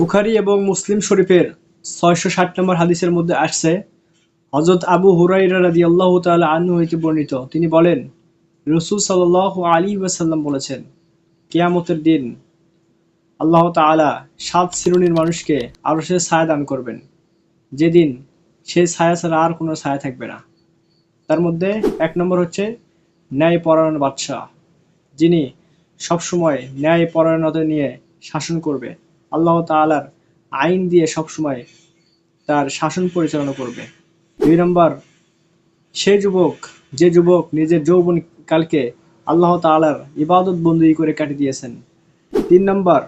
বুখারী এবং মুসলিম শরীফের ছয়শো ষাট নম্বর হাদিসের মধ্যে আসছে হজরত আবু হুরাইরা আল্লাহ তাআলা আনহু হইতে বর্ণিত। তিনি বলেন, রসুল সাল্লাল্লাহু আলী ওয়াসাল্লাম বলেছেন, কেয়ামতের দিন আল্লাহ তাআলা সাত শ্রেণির মানুষকে আরও সে ছায়া দান করবেন। যেদিন সেই ছায়া ছাড়া আর কোনো ছায়া থাকবে না। তার মধ্যে এক নম্বর হচ্ছে ন্যায় পরায়ণ বাদশাহ, যিনি সবসময় ন্যায় পরায়ণতা নিয়ে শাসন করবে। আল্লাহ তাআলার আইন দিয়ে সবসময় তার শাসন পরিচালনা করবে। দুই নম্বর সেই যুবক, যে যুবক নিজের যৌবন কালকে আল্লাহ তাআলার ইবাদত বন্দী করে কাটিয়ে দিয়েছেন। তিন নম্বর,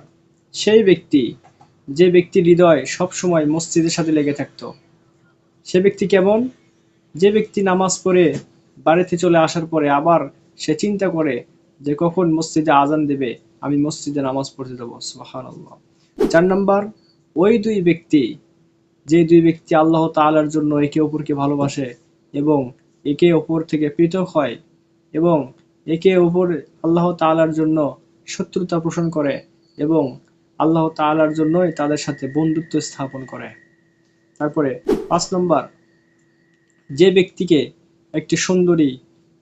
সেই ব্যক্তি, যে ব্যক্তির হৃদয় সবসময় মসজিদের সাথে লেগে থাকতো। সে ব্যক্তি কেমন? যে ব্যক্তি নামাজ পড়ে বাড়িতে চলে আসার পরে আবার সে চিন্তা করে যে কখন মসজিদে আজান দেবে, আমি মসজিদে নামাজ পড়তে যাব। সুবহানাল্লাহ। চার নম্বর, ওই দুই ব্যক্তি, যে দুই ব্যক্তি আল্লাহ তাআলার জন্য একে অপরকে ভালোবাসে এবং একে অপর থেকে পৃথক হয় এবং একে অপর আল্লাহ তাআলার জন্য শত্রুতা পোষণ করে এবং আল্লাহ তাআলার জন্যই তাদের সাথে বন্ধুত্ব স্থাপন করে। তারপরে পাঁচ নম্বর, যে ব্যক্তিকে একটি সুন্দরী,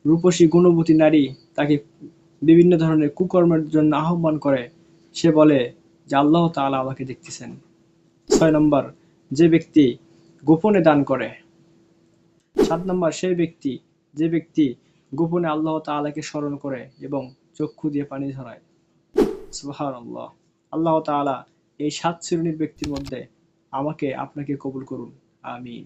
রূপসী, গুণবতী নারী তাকে বিভিন্ন ধরনের কুকর্মের জন্য আহ্বান করে, সে বলে যে আল্লাহ তাআলা আমাকে দেখতেছেন। ছয় নম্বর, যে ব্যক্তি গোপনে দান করে। সাত নম্বর, সেই ব্যক্তি, যে ব্যক্তি গোপনে আল্লাহ তাআলাকে স্মরণ করে এবং চক্ষু দিয়ে পানি ঝরায়। সুবহানাল্লাহ। আল্লাহ তাআলা এই সাত শ্রেণির ব্যক্তির মধ্যে আমাকে আপনাকে কবুল করুন। আমিন।